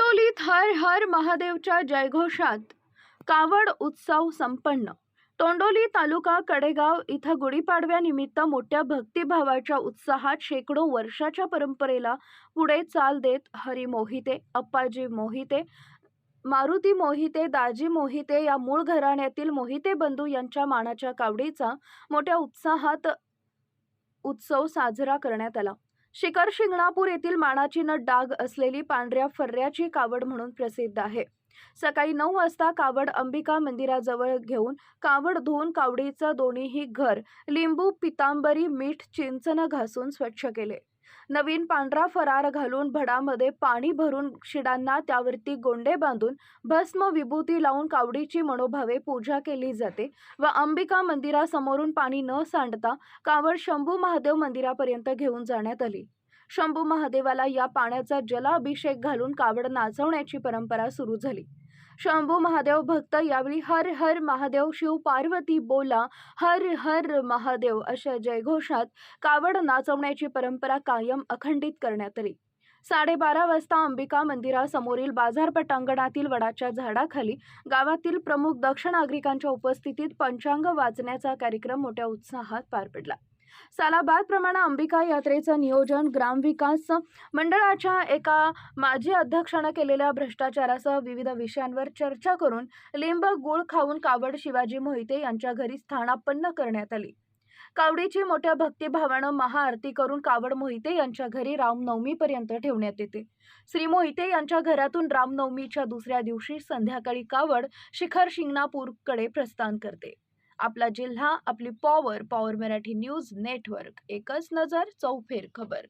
हर हर महादेवच्या जयघोषात कावड उत्सव संपन्न. तोंडोली तालुका कडेगाव इथं गुढीपाडव्यानिमित्त मोठ्या भक्तिभावाच्या उत्साहात शेकडो वर्षाच्या परंपरेला पुढे चाल देत हरी मोहिते अप्पाजी मोहिते मारुती मोहिते दाजी मोहिते या मूळ घराण्यातील मोहिते बंधू यांच्या मानाच्या कावडीचा मोठ्या उत्साहात उत्सव साजरा करण्यात आला. शिखर शिंगणापूर येथील मानाची नट डाग असलेली पांढऱ्या फर्ऱ्याची कावड म्हणून प्रसिद्ध आहे. सकाळी नऊ वाजता कावड अंबिका मंदिराजवळ घेऊन कावड धुवून कावडीचं दोन्हीही घर लिंबू पितांबरी मीठ चिंचनं घासून स्वच्छ केले. नवीन पांढरा फरार घालून भडामध्ये पाणी भरून शिडांना त्यावरती गोंडे बांधून भस्म विभूती लावून कावडीची मनोभावे पूजा केली जाते व अंबिका मंदिरासमोरून पाणी न सांडता कावड शंभू महादेव मंदिरापर्यंत घेऊन जाण्यात आली. शंभू महादेवाला या पाण्याचा जलाभिषेक घालून कावड नाचवण्याची परंपरा सुरू झाली. शंभू महादेव भक्त यावेळी हर हर महादेव शिव पार्वती बोला हर हर महादेव अशा जयघोषात कावड नाचवण्याची परंपरा कायम अखंडित करण्यात आली. साडेबारा वाजता अंबिका मंदिरासमोरील बाजार पटांगणातील वडाच्या झाडाखाली गावातील प्रमुख दक्ष नागरिकांच्या उपस्थितीत पंचांग वाचण्याचा कार्यक्रम मोठ्या उत्साहात पार पडला. सालाबादप्रमाणे अंबिका यात्रेचं नियोजन ग्रामविकास मंडळाच्या एका माजी अध्यक्षानं केलेल्या भ्रष्टाचारासह विविध विषयांवर चर्चा करून लिंब गुळ खाऊन कावड शिवाजी मोहिते यांच्या घरी स्थानापन्न करण्यात आली. कावडीची मोठ्या भक्तिभावानं महाआरती करून कावड मोहिते यांच्या घरी रामनवमीपर्यंत ठेवण्यात येते. श्री मोहिते यांच्या घरातून रामनवमीच्या दुसऱ्या दिवशी संध्याकाळी कावड शिखर शिंगणापूरकडे प्रस्थान करते. आपला जिल्हा आपली power power Marathi news network एकच नजर चौफेर खबर.